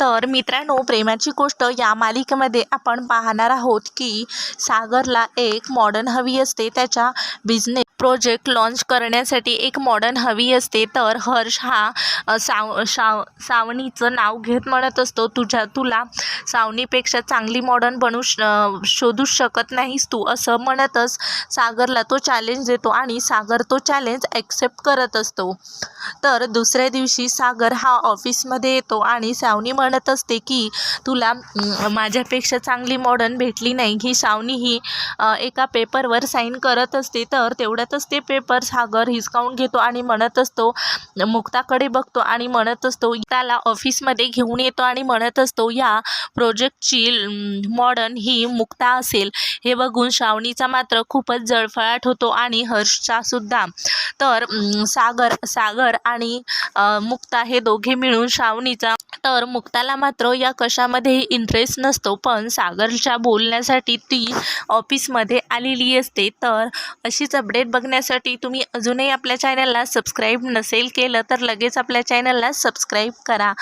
तर मित्रांनो प्रेमाची गोष्ट या मालिकेमध्ये आपण पाहणार आहोत की सागरला एक मॉडर्न हवी असते. त्याच्या बिझनेस प्रोजेक्ट लॉन्च करण्यासाठी एक मॉडर्न हवी असते. तर हर्ष हा साव साव सावणीचं नाव घेत म्हणत असतो. तुझ्या तुला सावनीपेक्षा चांगली मॉडर्न बनू श शोधूच शकत नाहीस तू असं म्हणतच सागरला तो चॅलेंज देतो आणि सागर तो चॅलेंज ॲक्सेप्ट करत असतो. तर दुसऱ्या दिवशी सागर हा ऑफिसमध्ये येतो आणि सावनी म्हणत असते की तुला माझ्यापेक्षा चांगली मॉडर्न भेटली नाही. ही सावनी ही एका पेपरवर साईन करत असते. तर तेवढ्यातच ते पेपर सागर हिसकावून घेतो आणि म्हणत असतो मुक्ताकडे बघतो आणि म्हणत असतो त्याला ऑफिसमध्ये घेऊन येतो आणि म्हणत असतो या प्रोजेक्टची मॉडर्न ही मुक्ता असेल. हे बघून श्रावणीचा मात्र खूपच जळफळाट होतो आणि हर्षचा सुद्धा. तर सागर सागर आणि मुक्ता हे दोघे मिळून श्रावणीचा तर मुक्ताला मात्र या कशामध्येही इंटरेस्ट नसतो. पण सागरच्या बोलण्यासाठी ती ऑफिसमध्ये आलेली असते. तर अशीच अपडेट बघण्यासाठी तुम्ही अजूनही आपल्या चॅनलला सबस्क्राईब नसेल केलं तर लगेच आपल्या चॅनलला सबस्क्राईब करा.